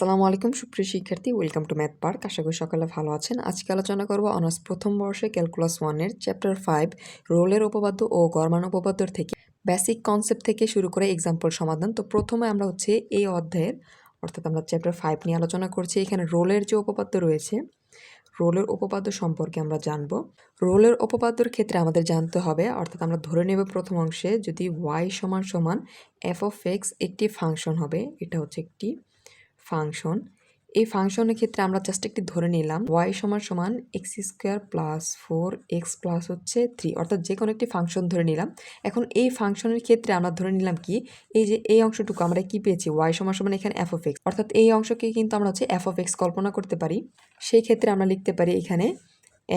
আসসালামু আলাইকুম, সুপ্রিয় শিক্ষার্থী। ওয়েলকাম টু ম্যাথ পার্ক আশা করি সকালে ভালো আছেন। আজকে আলোচনা করব অনার্স প্রথম বর্ষে ক্যালকুলাস ওয়ানের চ্যাপ্টার ফাইভ, রোলের উপপাদ্য ও গরমান উপপাদ্যর থেকে। বেসিক কনসেপ্ট থেকে শুরু করে এক্সাম্পল সমাধান। তো প্রথমে আমরা হচ্ছে এই অধ্যায়ের, অর্থাৎ আমরা চ্যাপ্টার ফাইভ নিয়ে আলোচনা করছি। এখানে রোলের যে উপপাদ্য রয়েছে, রোলের উপপাদ্য সম্পর্কে আমরা জানব। রোলের উপপাদ্যর ক্ষেত্রে আমাদের জানতে হবে, অর্থাৎ আমরা ধরে নেব প্রথম অংশে যদি ওয়াই সমান সমান এফ অফ এক্স একটি ফাংশন হবে, এটা হচ্ছে একটি ফাংশন। এই ফাংশনের ক্ষেত্রে আমরা জাস্ট একটি ধরে নিলাম ওয়াই সমান সমান X square plus four X plus হচ্ছে থ্রি অর্থাৎ যে কোনো একটি ফাংশন ধরে নিলাম। এখন এই ফাংশনের ক্ষেত্রে আমরা ধরে নিলাম কি, এই যে এই অংশটুকু আমরা কি পেয়েছি ওয়াই সমান সমান এখানে এফ অফ এক্স অর্থাৎ এই অংশকে কিন্তু আমরা হচ্ছে এফ অফ এক্স কল্পনা করতে পারি। সেই ক্ষেত্রে আমরা লিখতে পারি এখানে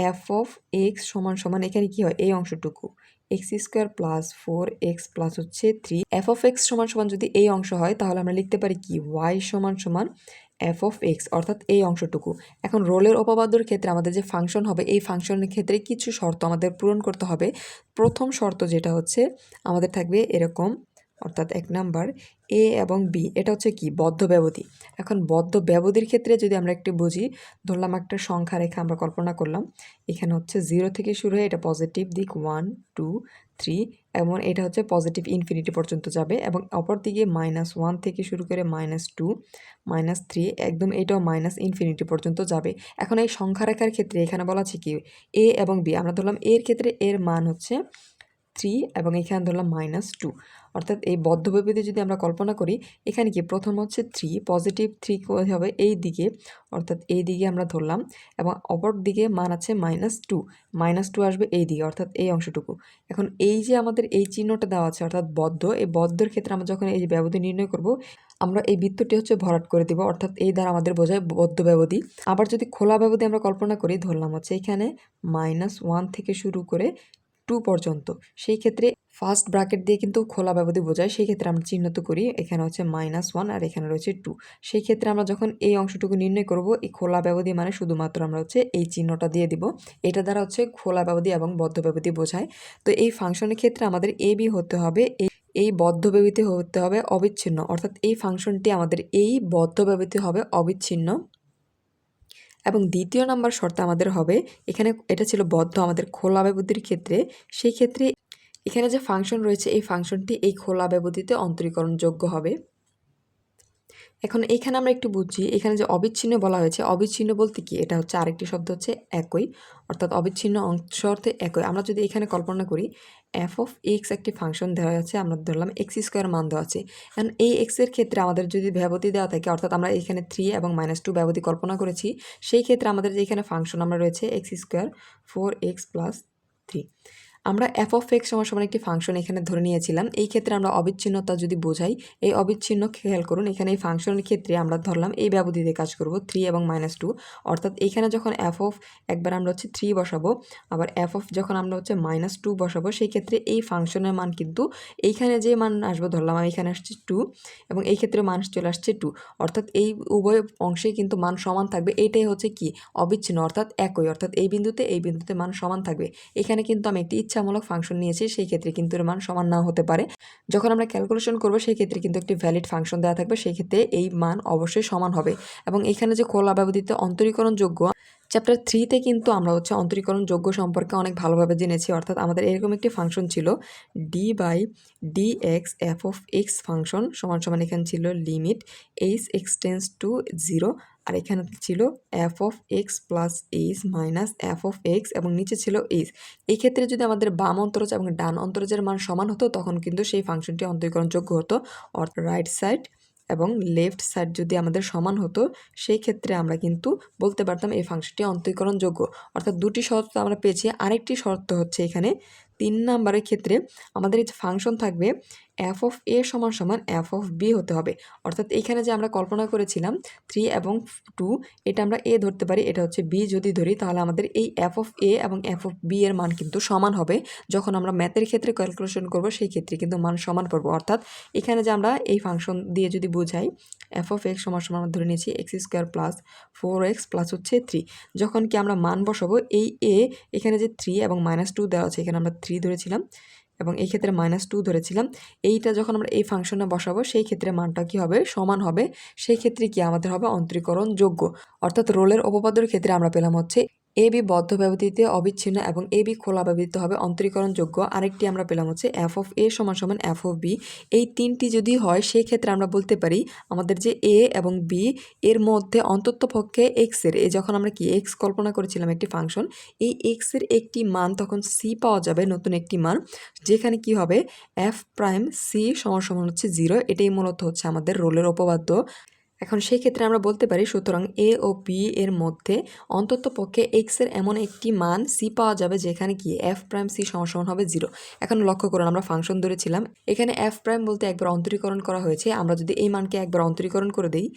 এফ অফ এক্স সমান সমান এখানে কি হয়, এই অংশটুকু। X square plus four X plus হচ্ছে থ্রি। এফ অফ এক্স সমান সমান যদি এই অংশ হয়, তাহলে আমরা লিখতে পারি কি? ওয়াই সমান সমান এফ অফ এক্স, অর্থাৎ এই অংশটুকু। এখন রোলের অপবাদ্যর ক্ষেত্রে আমাদের যে ফাংশন হবে, এই ফাংশনের ক্ষেত্রে কিছু শর্ত আমাদের পূরণ করতে হবে। প্রথম শর্ত যেটা হচ্ছে, আমাদের থাকবে এরকম অর্থাৎ এক নাম্বার এ এবং বি এটা হচ্ছে কি? বদ্ধ ব্যবধি। এখন বদ্ধ ব্যবধির ক্ষেত্রে যদি আমরা একটু বুঝি, ধরলাম একটা সংখ্যা রেখা আমরা কল্পনা করলাম। এখানে হচ্ছে জিরো থেকে শুরু হয়ে এটা পজিটিভ দিক ওয়ান টু থ্রি এবং এটা হচ্ছে পজিটিভ ইনফিনিটি পর্যন্ত যাবে এবং অপর দিকে মাইনাস ওয়ান থেকে শুরু করে মাইনাস টু মাইনাস থ্রি একদম এটাও মাইনাস ইনফিনিটি পর্যন্ত যাবে। এখন এই সংখ্যা রেখার ক্ষেত্রে এখানে বলা আছে কি? এ এবং বি আমরা ধরলাম এর ক্ষেত্রে এর মান হচ্ছে থ্রি এবং এখানে ধরলাম মাইনাস টু অর্থাৎ এই বদ্ধবিপদে যদি আমরা কল্পনা করি, এখানে কি প্রথম হচ্ছে থ্রি পজিটিভ থ্রি হবে এই দিকে, অর্থাৎ এই দিকে আমরা ধরলাম, এবং অপর দিকে মান আছে মাইনাস টু মাইনাস টু আসবে এই দিকে, অর্থাৎ এই অংশটুকু। এখন এই যে আমাদের এই চিহ্নটা দেওয়া আছে, অর্থাৎ বদ্ধ, এই বদ্ধর ক্ষেত্রে আমরা যখন এই যে ব্যবধি নির্ণয় করব, আমরা এই বৃত্তটি হচ্ছে ভরাট করে দিব, অর্থাৎ এই দ্বারা আমাদের বোঝায় বদ্ধ ব্যবধি। আবার যদি খোলা ব্যবধি আমরা কল্পনা করি, ধরলাম হচ্ছে এখানে মাইনাস ওয়ান থেকে শুরু করে টু পর্যন্ত। সেই ক্ষেত্রে ফার্স্ট ব্র্যাকেট দিয়ে কিন্তু খোলা ব্যবধি বোঝায়, সেই ক্ষেত্রে আমরা চিহ্নিত করি, এখানে হচ্ছে মাইনাস ওয়ান আর এখানে রয়েছে টু সেই ক্ষেত্রে আমরা যখন এই অংশটুকু নির্ণয় করব, এই খোলা ব্যবধি মানে শুধুমাত্র আমরা হচ্ছে এই চিহ্নটা দিয়ে দিব। এটা দ্বারা হচ্ছে খোলা ব্যবধি এবং বদ্ধ ব্যবধি বোঝায়। তো এই ফাংশনের ক্ষেত্রে আমাদের এ বি হতে হবে, এই এই বদ্ধ ব্যবধি হতে হবে অবিচ্ছিন্ন। অর্থাৎ এই ফাংশনটি আমাদের এই বদ্ধ ব্যবধি হবে অবিচ্ছিন্ন। এবং দ্বিতীয় নাম্বার শর্ত আমাদের হবে, এখানে এটা ছিল বদ্ধ আমাদের খোলা ব্যবধির ক্ষেত্রে, সেই ক্ষেত্রে এখানে যে ফাংশন রয়েছে, এই ফাংশনটি এই খোলা ব্যবধিতে অন্তরীকরণযোগ্য হবে। এখন এখানে আমরা একটু বুঝছি, এখানে যে অবিচ্ছিন্ন বলা হয়েছে, অবিচ্ছিন্ন বলতে কি? এটা হচ্ছে আরেকটি শব্দ হচ্ছে একই, অর্থাৎ অবিচ্ছিন্ন অংশ অর্থে একই। আমরা যদি এখানে কল্পনা করি এফ অফ এক্স একটি ফাংশন দেওয়া আছে, আমরা ধরলাম এক্স স্কোয়ার মান দেওয়া আছে। এখন এই এক্সের ক্ষেত্রে আমাদের যদি ব্যবধি দেওয়া থাকে, অর্থাৎ আমরা এখানে থ্রি এবং মাইনাস টু ব্যবধি কল্পনা করেছি, সেই ক্ষেত্রে আমাদের যে এখানে ফাংশন আমরা রয়েছে X square four X plus three আমরা এফ অফ এক্স সমান সমান একটি ফাংশন এখানে ধরে নিয়েছিলাম। এই ক্ষেত্রে আমরা অবিচ্ছিন্নতা যদি বোঝাই, এই অবিচ্ছিন্ন খেয়াল করুন, এখানে এই ফাংশনের ক্ষেত্রে আমরা ধরলাম এই ব্যবধিতে কাজ করব থ্রি এবং মাইনাস টু অর্থাৎ এখানে যখন এফ অফ একবার আমরা হচ্ছে থ্রি বসাবো, আবার এফ অফ যখন আমরা হচ্ছে মাইনাস টু বসাবো, সেই ক্ষেত্রে এই ফাংশনের মান কিন্তু এইখানে যে মান আসব, ধরলাম আমি এখানে আসছে টু এবং এই ক্ষেত্রে মান চলে আসছে টু অর্থাৎ এই উভয় অংশে কিন্তু মান সমান থাকবে, এটাই হচ্ছে কি? অবিচ্ছিন্ন, অর্থাৎ একই। অর্থাৎ এই বিন্দুতে এই বিন্দুতে মান সমান থাকবে। এখানে কিন্তু আমি একটি ইচ্ছামূলক ফাংশন নিয়েছি, সেই ক্ষেত্রে কিন্তু এর মান সমান না হতে পারে। যখন আমরা ক্যালকুলেশন করব, সেই ক্ষেত্রে কিন্তু একটি ভ্যালিড ফাংশন দেওয়া থাকবে, সেই ক্ষেত্রে এই মান অবশ্যই সমান হবে। এবং এখানে যে খোলা ব্যবহৃত অন্তরীকরণযোগ্য চ্যাপ্টার থ্রিতে কিন্তু আমরা হচ্ছে অন্তরীকরণ যোগ্য সম্পর্কে অনেক ভালোভাবে জেনেছি। অর্থাৎ আমাদের এরকম একটি ফাংশন ছিল D by D X F of X function সমান সমান এখানে ছিল লিমিট এইচ এক্সটেন্স টু জিরো আর এখানে ছিল F of X plus H minus F of X এবং নিচে ছিল এইচ এই ক্ষেত্রে যদি আমাদের বাম অন্তরজ এবং ডান অন্তরজের মান সমান হতো, তখন কিন্তু সেই ফাংশনটি অন্তরীকরণযোগ্য হতো। অর্থাৎ রাইট সাইড এবং লেফট সাইড যদি আমাদের সমান হতো, সেই ক্ষেত্রে আমরা কিন্তু বলতে পারতাম এই ফাংশনটি অন্তরীকরণযোগ্য। অর্থাৎ দুটি শর্ত আমরা পেয়েছি। আরেকটি শর্ত হচ্ছে এখানে তিন নাম্বারের ক্ষেত্রে আমাদের এই ফাংশন থাকবে এফ অফ এ সমান সমান এফ অফ বি হতে হবে। অর্থাৎ এখানে যে আমরা কল্পনা করেছিলাম থ্রি এবং টু এটা আমরা এ ধরতে পারি। এটা হচ্ছে বি যদি ধরি, তাহলে আমাদের এই এফ অফ এ এবং এফ অফ বি এর মান কিন্তু সমান হবে। যখন আমরা ম্যাথের ক্ষেত্রে ক্যালকুলেশন করব, সেই ক্ষেত্রে কিন্তু মান সমান পড়ব অর্থাৎ এখানে যে আমরা এই ফাংশন দিয়ে যদি বোঝাই এফ অফ এক্স সমান সমান ধরে নিয়েছি X square plus four X plus হচ্ছে থ্রি যখন কি আমরা মান বসাবো, এই এ এখানে যে থ্রি এবং মাইনাস টু দেওয়া আছে, এখানে আমরা থ্রি ধরেছিলাম এবং এই ক্ষেত্রে মাইনাস টু ধরেছিলাম। এইটা যখন আমরা এই ফাংশনে বসাবো, সেই ক্ষেত্রে মানটা কি হবে? সমান হবে। সেই ক্ষেত্রে কি আমাদের হবে? অন্তরীকরণ যোগ্য। অর্থাৎ রোলের উপপাদ্যের ক্ষেত্রে আমরা পেলাম হচ্ছে এ বি বদ্ধ ব্যবধিতে অবিচ্ছিন্ন এবং এ বি খোলা ব্যবহৃত হবে অন্তরীকরণযোগ্য। আরেকটি আমরা পেলাম হচ্ছে এফ অফ এ সমান সমান এফ অফ বি। এই তিনটি যদি হয় সেই ক্ষেত্রে আমরা বলতে পারি আমাদের যে এ এবং বি, এর মধ্যে অন্তত পক্ষে এক্সের এ যখন আমরা কি এক্স কল্পনা করেছিলাম একটি ফাংশন, এই এক্সের একটি মান তখন সি পাওয়া যাবে নতুন একটি মান, যেখানে কি হবে? এফ প্রাইম সি সমান সমান হচ্ছে জিরো এটাই মূলত হচ্ছে আমাদের রোলের উপপাদ্য। এখন সেই ক্ষেত্রে আমরা বলতে পারি, সুতরাং এ ও বি এর মধ্যে অন্তত পক্ষে এক্সের এমন একটি মান সি পাওয়া যাবে যেখানে কি এফ প্রাইম সি সমান হবে জিরো এখন লক্ষ্য করুন, আমরা ফাংশন ধরেছিলাম। এখানে এফ প্রাইম বলতে একবার অন্তরীকরণ করা হয়েছে। আমরা যদি এই মানকে একবার অন্তরীকরণ করে দিই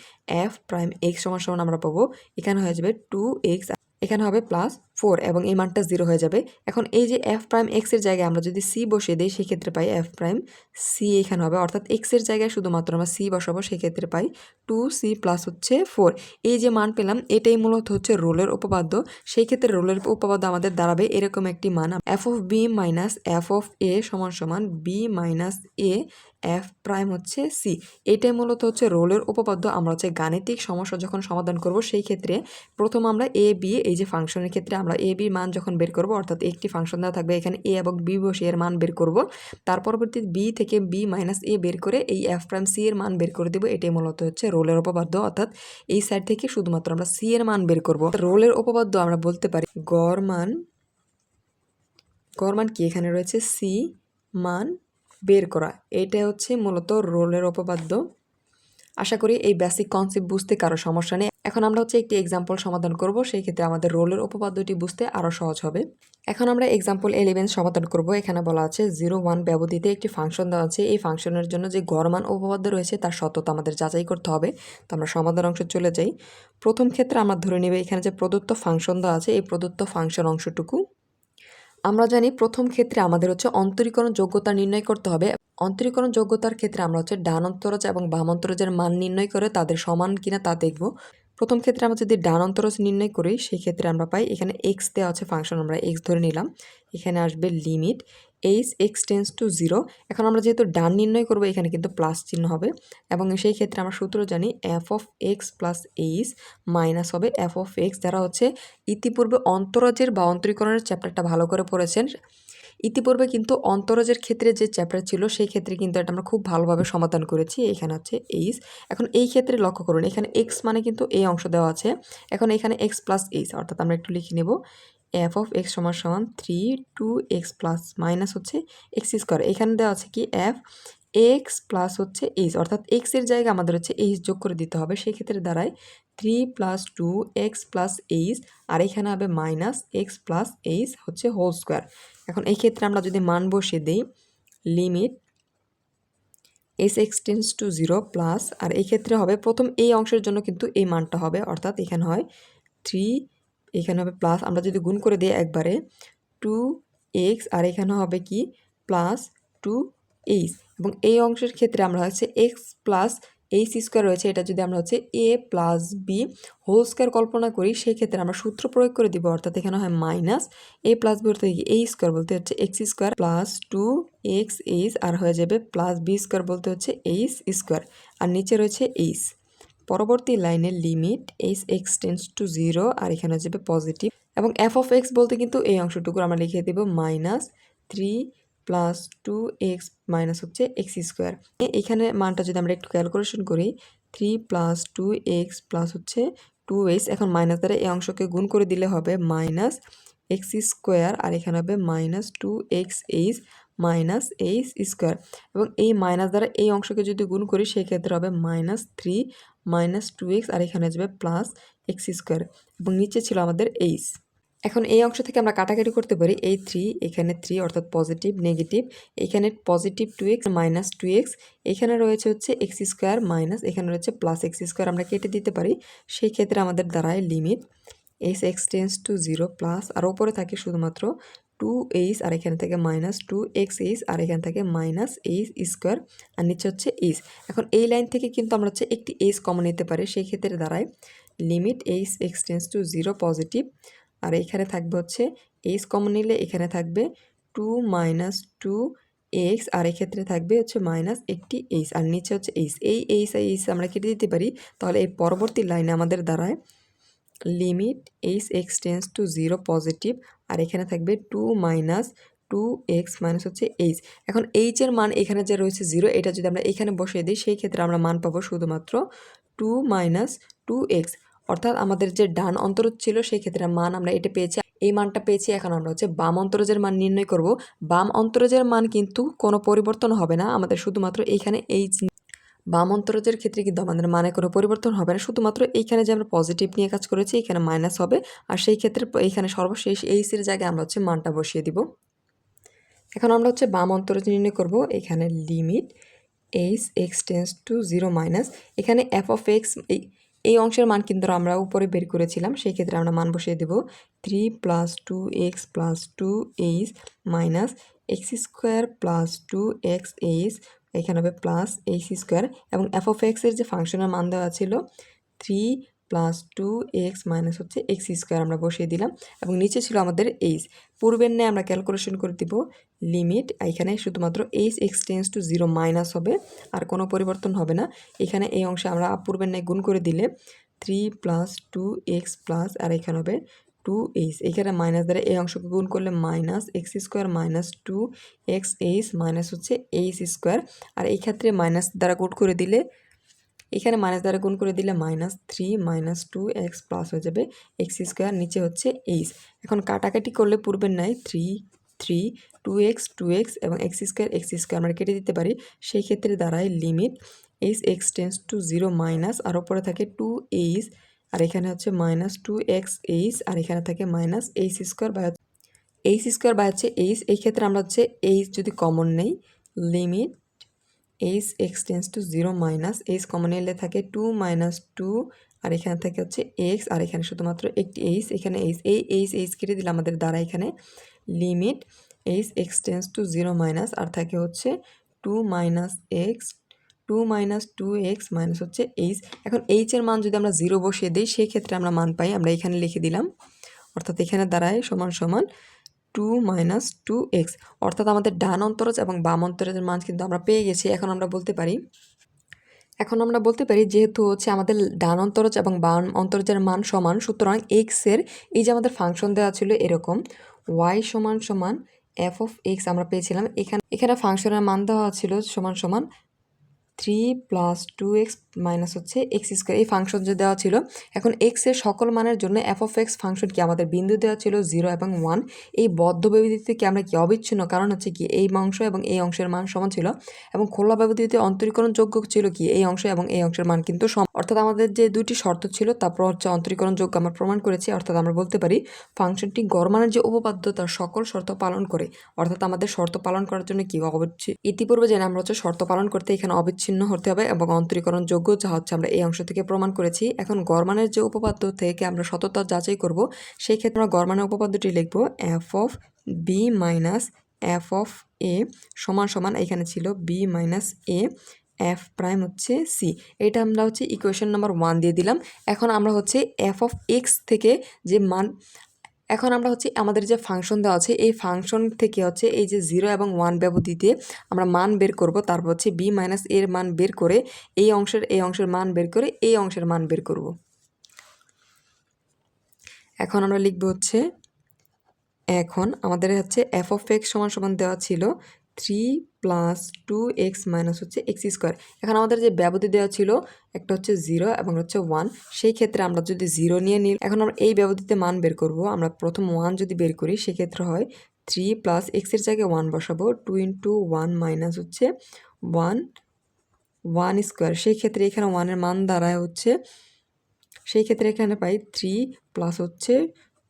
এফ প্রাইম এক্স সমান সমান আমরা পাবো। এখানে হয়ে যাবে টু এক্স এখানে হবে প্লাস ফোর এবং এই মানটা জিরো হয়ে যাবে। এখন এই যে এফ প্রাইম এক্সের জায়গায় আমরা যদি সি বসিয়ে দিই, সেক্ষেত্রে পাই এফ প্রাইম সি এখানে হবে। অর্থাৎ এক্সের জায়গায় শুধুমাত্র আমরা সি বসাবো, সেক্ষেত্রে পাই টু সি প্লাস হচ্ছে ফোর। এই যে মান পেলাম, এটাই মূলত হচ্ছে রোলের উপপাদ্য। সেই ক্ষেত্রে রোলের উপপাদ্য আমাদের দাঁড়াবে এরকম একটি মান। F of B minus F of A সমান সমান B minus A F prime হচ্ছে সি। এটাই মূলত হচ্ছে রোলের উপপাদ্য। আমরা হচ্ছে গাণিতিক সমস্যা যখন সমাধান করব, সেই ক্ষেত্রে প্রথম আমরা এ, বি, এই যে ফাংশনের ক্ষেত্রে আমরা এ বি মান যখন বের করব, অর্থাৎ একটি ফাংশন দেওয়া থাকবে, এখানে এ এবং বি বসে এর মান বের করব। তার পরবর্তী বি থেকে বি মাইনাস এ বের করে এই এফ প্রাইম সি এর মান বের করে দেবো। এটাই মূলত হচ্ছে রোলের উপপাদ্য। অর্থাৎ এই সাইড থেকে শুধুমাত্র আমরা সি এর মান বের করব। রোলের উপপাদ্য আমরা বলতে পারি গড় মান গড় মান কি? এখানে রয়েছে সি মান বের করা। এটা হচ্ছে মূলত রোলের উপপাদ্য। আশা করি এই বেসিক কনসেপ্ট বুঝতে কারও সমস্যা নেই। এখন আমরা হচ্ছে একটি এক্সাম্পল সমাধান করব, সেই ক্ষেত্রে আমাদের রোলের উপপাদ্যটি বুঝতে আরও সহজ হবে। এখন আমরা এক্সাম্পল এলেভেন সমাধান করব, এখানে বলা আছে জিরো ওয়ান ব্যবধিতে একটি ফাংশন দেওয়া আছে। এই ফাংশনের জন্য যে গড়মান উপপাদ্য রয়েছে, তার সত্যতা আমাদের যাচাই করতে হবে। তো আমরা সমাধান অংশে চলে যাই। প্রথম ক্ষেত্রে আমরা ধরে নেবে এখানে যে প্রদত্ত ফাংশন দেওয়া আছে, এই প্রদত্ত ফাংশন অংশটুকু আমরা জানি প্রথম ক্ষেত্রে আমাদের হচ্ছে অন্তরীকরণ যোগ্যতা নির্ণয় করতে হবে। অন্তরীকরণ যোগ্যতার ক্ষেত্রে আমরা হচ্ছে ডান অন্তরজ এবং বাম অন্তরজের মান নির্ণয় করে তাদের সমান কিনা তা দেখব। প্রথম ক্ষেত্রে আমরা যদি ডান অন্তরজ নির্ণয় করি সেই ক্ষেত্রে আমরা পাই এখানে এক্স দেওয়া আছে ফাংশন আমরা এক্স ধরে নিলাম। এখানে আসবে limit H X tends to zero এখন আমরা যেহেতু ডান নির্ণয় করব, এখানে কিন্তু প্লাস চিহ্ন হবে। এবং সেই ক্ষেত্রে আমরা সূত্র জানি F of X plus H minus হবে এফ অফ এক্স যারা হচ্ছে ইতিপূর্বে অন্তরজের বা অন্তরীকরণের চ্যাপ্টারটা ভালো করে পড়েছেন। ইতিপূর্বে কিন্তু অন্তরজের ক্ষেত্রে যে চ্যাপ্টার ছিল, সেই ক্ষেত্রে কিন্তু এটা আমরা খুব ভালোভাবে সমাধান করেছি। এখানে হচ্ছে এইচ এখন এই ক্ষেত্রে লক্ষ্য করুন, এখানে এক্স মানে কিন্তু এই অংশ দেওয়া আছে। এখন এখানে এক্স প্লাস এইচ অর্থাৎ আমরা একটু লিখে নেব। এফ অফ এক্স সমান সমান three two X plus minus হচ্ছে এক্স স্কোয়ার এখানে দেওয়া আছে কি এফ এক্স প্লাস হচ্ছে এইচ অর্থাৎ এক্সের জায়গায় আমাদের হচ্ছে এইচ যোগ করে দিতে হবে। সেই ক্ষেত্রে দাঁড়ায় three plus two X plus H আর এখানে হবে মাইনাস এক্স প্লাস এইচ হচ্ছে হোল স্কোয়ার এখন এই ক্ষেত্রে আমরা যদি মান বসিয়ে দিই limit S X tends to zero plus আর এই ক্ষেত্রে হবে প্রথম এই অংশের জন্য কিন্তু এই মানটা হবে। অর্থাৎ এখানে হয় থ্রি এখানে হবে প্লাস আমরা যদি গুণ করে দিই একবারে টু এক্স আর এখানে হবে কি? প্লাস টু এইচ এবং এই অংশের ক্ষেত্রে আমরা হচ্ছে এক্স প্লাস এইচ স্কোয়ার রয়েছে, এটা যদি আমরা হচ্ছে A plus B whole square কল্পনা করি সেই ক্ষেত্রে আমরা সূত্র প্রয়োগ করে দিব, অর্থাৎ এখানে হয় মাইনাস এ প্লাস বি বলতে এই স্কোয়ার বলতে হচ্ছে X square plus two X H আর হয়ে যাবে প্লাস বি স্কোয়ার বলতে হচ্ছে এইচ স্কোয়ার আর নিচে রয়েছে এইচ পরবর্তী লাইনের limit H X tends to zero আর এখানে যাবে পজিটিভ এবং এফ অফ এক্স বলতে কিন্তু এই অংশটুকু আমরা লিখে দেব minus three plus two X minus হচ্ছে এক্স স্কোয়ার এখানে মানটা যদি আমরা একটু ক্যালকুলেশন করি three plus two X plus হচ্ছে টু এক্স এখন মাইনাস দ্বারা এই অংশকে গুণ করে দিলে হবে মাইনাস এক্স স্কোয়ার আর এখানে হবে minus two X H minus H square এবং এই মাইনাস দ্বারা এই অংশকে যদি গুণ করি, সেক্ষেত্রে হবে minus three minus two X আর এখানে আসবে প্লাস এক্স স্কোয়ার এবং নিচে ছিল আমাদের এইচ। এখন এই অংশ থেকে আমরা কাটাকাটি করতে পারি এই থ্রি, এখানে থ্রি অর্থাৎ পজিটিভ, নেগেটিভ, এখানে positive two X minus two X, এখানে রয়েছে হচ্ছে এক্স স্কোয়ার মাইনাস, এখানে রয়েছে প্লাস এক্স স্কোয়ার আমরা কেটে দিতে পারি, সেই ক্ষেত্রে আমাদের দ্বারায় limit S X tends to zero plus, আর ওপরে থাকে শুধুমাত্র টু এইচ আর এখানে থেকে মাইনাস টু এক্স এইচ আর এখান থেকে মাইনাস এইচ স্কোয়ার আর নিচে হচ্ছে এইচ এখন এই লাইন থেকে কিন্তু আমরা হচ্ছে একটি এইচ কমন নিতে পারি, সেই ক্ষেত্রে দাঁড়ায় limit H X tends to zero positive আর এখানে থাকবে হচ্ছে এইচ কমন নিলে এখানে থাকবে টু মাইনাস টু এক্স আর এক্ষেত্রে থাকবে হচ্ছে মাইনাস একটি এইচ আর নিচে হচ্ছে এইচ এই এইচ আর এইচ আমরা কেটে দিতে পারি, তাহলে এই পরবর্তী লাইনে আমাদের দাঁড়ায় limit H X tends to zero positive আর এখানে থাকবে two minus two X minus হচ্ছে এইচ এখন এইচের মান এখানে যে রয়েছে জিরো এটা যদি আমরা এখানে বসিয়ে দিই, সেই ক্ষেত্রে আমরা মান পাবো শুধুমাত্র টু মাইনাস টু এক্স অর্থাৎ আমাদের যে ডান অন্তরজ ছিল, সেই ক্ষেত্রে মান আমরা এটা পেয়েছি। এই মানটা পেয়েছি, এখন আমরা হচ্ছে বাম অন্তরজের মান নির্ণয় করব। বাম অন্তরজের মান কিন্তু কোনো পরিবর্তন হবে না। আমাদের শুধুমাত্র এইখানে এইচ বাম অন্তরজের ক্ষেত্রে কিন্তু আমাদের মানে কোনো পরিবর্তন হবে না। শুধুমাত্র এইখানে যে আমরা পজিটিভ নিয়ে কাজ করেছি এখানে মাইনাস হবে। আর সেই ক্ষেত্রে এইখানে সর্বশেষ এইচের জায়গায় আমরা হচ্ছে মানটা বসিয়ে দিব। এখন আমরা হচ্ছে বাম অন্তরজ নির্ণয় করব, এখানে limit H X tends to zero minus এখানে এফ অফ এক্স এই এই অংশের মান কিন্তু আমরা উপরে বের করেছিলাম, সেই ক্ষেত্রে আমরা মান বসিয়ে দেব three plus two X plus two H minus X square plus two X H এখানে হবে প্লাস এইচ স্কোয়ার এবং এফ অফ এক্সের যে ফাংশনের মান দেওয়া ছিল three plus two X minus হচ্ছে এক্স স্কোয়ার আমরা বসিয়ে দিলাম এবং নিচে ছিল আমাদের এইচ পূর্বের ন্যায় আমরা ক্যালকুলেশন করে দিব লিমিট এখানে শুধুমাত্র H X tends to zero minus হবে, আর কোনো পরিবর্তন হবে না। এখানে এই অংশে আমরা পূর্বের ন্যায় গুণ করে দিলে three plus two X plus আর এখানে হবে টু এইচ এখানে মাইনাস দ্বারা এই অংশকে গুণ করলে minus X square minus two X H minus হচ্ছে এইচ স্কোয়ার আর এই ক্ষেত্রে মাইনাস দ্বারা গুণ করে দিলে, এখানে মাইনাস দ্বারা গুণ করে দিলে minus three minus two X plus হয়ে যাবে এক্স স্কোয়ার নিচে হচ্ছে এইচ এখন কাটাকাটি করলে পূর্বের নাই three three two X two X এবং এক্স স্কোয়ার এক্স স্কোয়ার আমরা কেটে দিতে পারি, সেই ক্ষেত্রে দাঁড়ায় limit H X tends to zero minus আর ওপরে থাকে টু এইচ আর এখানে হচ্ছে মাইনাস টু এক্স এইচ আর এখানে থাকে মাইনাস এইচ স্কোয়ার বা এইচ স্কোয়ার বা হচ্ছে এইচ এই ক্ষেত্রে আমরা হচ্ছে এইচ যদি কমন নেই limit H X tends to zero minus H common এলে থাকে টু মাইনাস টু আর এখানে থাকে হচ্ছে এক্স আর এখানে শুধুমাত্র একটি এইচ এখানে এইচ এই এইচ এইচ কেটে দিলে আমাদের দ্বারা এখানে limit H X tends to zero minus আর থাকে হচ্ছে two minus X two minus two X minus হচ্ছে এইচ এখন এইচের মান যদি আমরা জিরো বসিয়ে দিই সেই ক্ষেত্রে আমরা মান পাই, আমরা এখানে লিখে দিলাম। অর্থাৎ এখানে দাঁড়ায় সমান সমান টু মাইনাস টু এক্স অর্থাৎ আমাদের ডান অন্তরজ এবং বাম অন্তরজের মান কিন্তু আমরা পেয়ে গেছি, এখন আমরা বলতে পারি। এখন আমরা বলতে পারি যেহেতু হচ্ছে আমাদের ডান অন্তরজ এবং বাম অন্তরজের মান সমান, সুতরাং এক্সের এই যে আমাদের ফাংশন দেওয়া ছিল এরকম ওয়াই সমান সমান এফ অফ এক্স আমরা পেয়েছিলাম। এখানে এখানে ফাংশনের মান দেওয়া ছিল সমান সমান three plus two X minus হচ্ছে এক্স স্কোয়ার এই ফাংশন যে দেওয়া ছিল, এখন এক্সের সকল মানের জন্য এফ অফ এক্স ফাংশন কি আমাদের বিন্দু দেওয়া ছিল জিরো এবং ওয়ান এই বদ্ধ ব্যবধিতে আমরা কি অবিচ্ছিন্ন? কারণ হচ্ছে কি এই অংশ এবং এই অংশের মান সমান ছিল এবং খোলা ব্যবধিতে অন্তরীকরণ যোগ্য ছিল কি? এই অংশ এবং এই অংশের মান কিন্তু সম অর্থাৎ আমাদের যে দুইটি শর্ত ছিল, তারপর হচ্ছে অন্তরীকরণ যোগ্য আমরা প্রমাণ করেছি। অর্থাৎ আমরা বলতে পারি ফাংশনটি গড়মানের যে উপপাদ্য তার সকল শর্ত পালন করে। অর্থাৎ আমাদের শর্ত পালন করার জন্য কি অবশ্যই ইতিপূর্বে জেনে আমরা হচ্ছে শর্ত পালন করতে এখানে অবিচ্ছিন্ন হতে হবে এবং অন্তরীকরণ যোগ্য যা হচ্ছে আমরা এই অংশ থেকে প্রমাণ করেছি। এখন গড়মানের যে উপপাদ্য থেকে আমরা সততা যাচাই করব, সেই ক্ষেত্রে আমরা গড়মানের উপপাদ্যটি লিখব F of B minus F of A সমান সমান এখানে ছিল B minus A F prime হচ্ছে সি এটা আমরা হচ্ছে ইকুয়েশন নাম্বার ওয়ান দিয়ে দিলাম। এখন আমরা হচ্ছে এফ অফ এক্স থেকে যে মান এখন আমরা হচ্ছে আমাদের যে ফাংশন দেওয়া আছে, এই ফাংশন থেকে হচ্ছে এই যে জিরো এবং ওয়ান ব্যবধিতে আমরা মান বের করব, তারপর হচ্ছে বি মাইনাস এর মান বের করে এই অংশের এই অংশের মান বের করে এই অংশের মান বের করব। এখন আমরা লিখব হচ্ছে, এখন আমাদের হচ্ছে এফ অফ এক্স সমান সমান দেওয়া ছিল three plus two X minus হচ্ছে এক্স স্কোয়ার এখন আমাদের যে ব্যবধি দেওয়া ছিল, একটা হচ্ছে জিরো এবং হচ্ছে ওয়ান সেই ক্ষেত্রে আমরা যদি জিরো নিয়ে নিই, এখন আমরা এই ব্যবধিতে মান বের করব। আমরা প্রথম ওয়ান যদি বের করি, সেক্ষেত্রে হয় থ্রি প্লাস এক্সের জায়গায় ওয়ান বসাবো টু ইন্টু ওয়ান মাইনাস হচ্ছে ওয়ান ওয়ান স্কোয়ার সেই ক্ষেত্রে এখানে ওয়ানের মান দাঁড়ায় হচ্ছে, সেই ক্ষেত্রে এখানে পাই থ্রি প্লাস হচ্ছে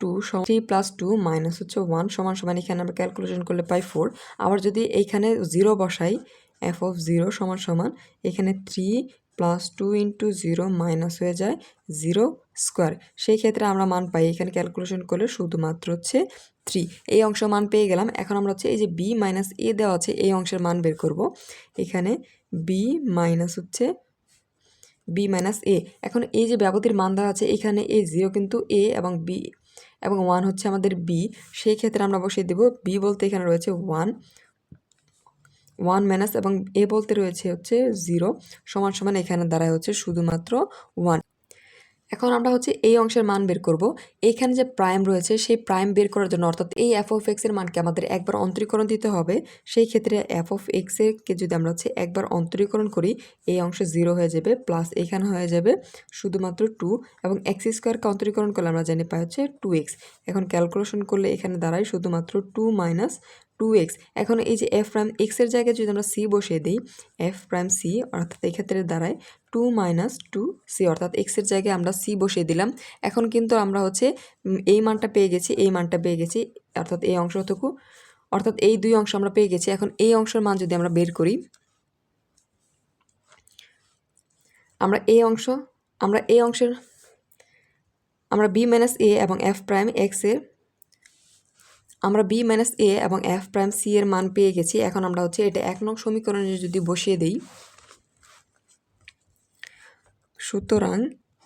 two three plus two minus হচ্ছে ওয়ান সমান সমান এখানে আমরা ক্যালকুলেশন করলে পাই ফোর আবার যদি এইখানে জিরো বসাই এফ অফ জিরো সমান সমান, এখানে three plus two into zero minus হয়ে যায় জিরো স্কোয়ার সেই ক্ষেত্রে আমরা মান পাই, এখানে ক্যালকুলেশন করলে শুধুমাত্র হচ্ছে থ্রি এই অংশ মান পেয়ে গেলাম, এখন আমরা হচ্ছে এই যে বি মাইনাস এ দেওয়া আছে, এই অংশের মান বের করব। এখানে বি মাইনাস হচ্ছে বি মাইনাস এ এখন এই যে ব্যবধির মান দেওয়া আছে, এখানে এ জিরো কিন্তু এ এবং বি এবং ওয়ান হচ্ছে আমাদের বি সেই ক্ষেত্রে আমরা বসিয়ে দেব বি বলতে এখানে রয়েছে ওয়ান ওয়ান মাইনাস এবং এ বলতে রয়েছে হচ্ছে জিরো সমান সমান এখানে দাঁড়ায় হচ্ছে শুধুমাত্র ওয়ান এখন আমরা হচ্ছে এই অংশের মান বের করব। এইখানে যে প্রাইম রয়েছে, সেই প্রাইম বের করার জন্য, অর্থাৎ এই এফ অফ এক্সের মানকে আমাদের একবার অন্তরীকরণ দিতে হবে। সেই ক্ষেত্রে এফ অফ এক্সেরকে যদি আমরা হচ্ছে একবার অন্তরীকরণ করি, এই অংশে জিরো হয়ে যাবে প্লাস এখানে হয়ে যাবে শুধুমাত্র টু এবং এক্স স্কোয়ারকে অন্তরীকরণ করলে আমরা জানি পাই হচ্ছে টু এক্স এখন ক্যালকুলেশন করলে এখানে দাঁড়ায় শুধুমাত্র টু মাইনাস টু এক্স এখন এই যে এফ প্রাইম এক্সের জায়গায় যদি আমরা সি বসিয়ে দিই এফ প্রাইম সি অর্থাৎ এই ক্ষেত্রে দাঁড়ায় টু মাইনাস টু সি অর্থাৎ এক্সের জায়গায় আমরা সি বসিয়ে দিলাম। এখন কিন্তু আমরা হচ্ছে এই মানটা পেয়ে গেছি, এই মানটা পেয়ে গেছি, অর্থাৎ এই অংশটুকু অর্থাৎ এই দুই অংশ আমরা পেয়ে গেছি। এখন এই অংশের মান যদি আমরা বের করি, আমরা এই অংশ, আমরা এই অংশের, আমরা বি মাইনাস এ এবং এফ প্রাইম এক্সের আমরা বি মাইনাস এ এবং এফ প্রাইম সি এর মান পেয়ে গেছি। এখন আমরা হচ্ছে এটা এক নং সমীকরণে যদি বসিয়ে দিই, সুতরাং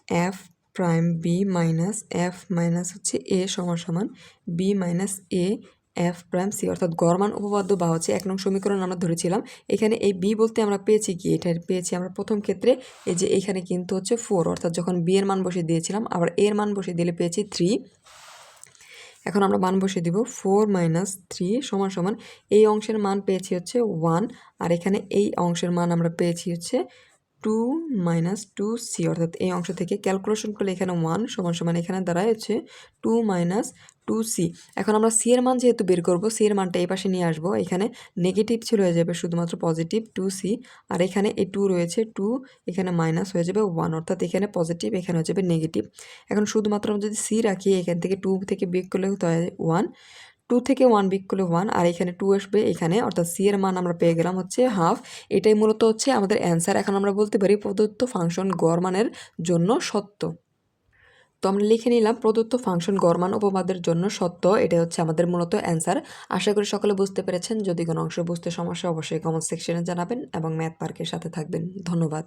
F prime B minus F minus হচ্ছে এ সমান সমান B minus A F prime C অর্থাৎ গরমান উপপাদ্য বা হচ্ছে এক নং সমীকরণ আমরা ধরেছিলাম। এখানে এই বি বলতে আমরা পেয়েছি কি? এটা পেয়েছি আমরা প্রথম ক্ষেত্রে, এই যে এখানে কিন্তু হচ্ছে ফোর অর্থাৎ যখন বি এর মান বসিয়ে দিয়েছিলাম, আবার এর মান বসিয়ে দিলে পেয়েছি থ্রি এখন আমরা মান বসিয়ে দিব ফোর মাইনাস থ্রি সমান সমান। এই অংশের মান পেয়েছি হচ্ছে ওয়ান, আর এখানে এই অংশের মান আমরা পেয়েছি হচ্ছে টু মাইনাস টু সি অর্থাৎ এই অংশ থেকে ক্যালকুলেশন করলে এখানে ওয়ান সমান সমান এখানে দাঁড়ায় হচ্ছে টু মাইনাস টু সি এখন আমরা সি এর মান যেহেতু বের করব সি এর মানটা এই পাশে নিয়ে আসব। এখানে নেগেটিভ ছিল হয়ে যাবে শুধুমাত্র পজিটিভ টু সি আর এখানে এই টু রয়েছে টু এখানে মাইনাস হয়ে যাবে ওয়ান অর্থাৎ এখানে পজিটিভ এখানে হয়ে যাবে নেগেটিভ এখন শুধুমাত্র আমরা যদি সি রাখি, এখান থেকে টু থেকে বিয়োগ করলে হয় ওয়ান টু থেকে ওয়ান বিক করলে ওয়ান আর এখানে টু আসবে, এখানে, অর্থাৎ সি এর মান আমরা পেয়ে গেলাম হচ্ছে হাফ এটাই মূলত হচ্ছে আমাদের অ্যান্সার এখন আমরা বলতে পারি প্রদত্ত ফাংশন গড় মানের জন্য সত্য। তো আমরা লিখে নিলাম প্রদত্ত ফাংশন গরমান উপপাদ্যের জন্য সত্য এটা হচ্ছে আমাদের মূলত অ্যান্সার আশা করি সকলে বুঝতে পেরেছেন। যদি কোনো অংশ বুঝতে সমস্যা অবশ্যই কমেন্ট সেকশনে জানাবেন এবং ম্যাথ পার্কের সাথে থাকবেন। ধন্যবাদ।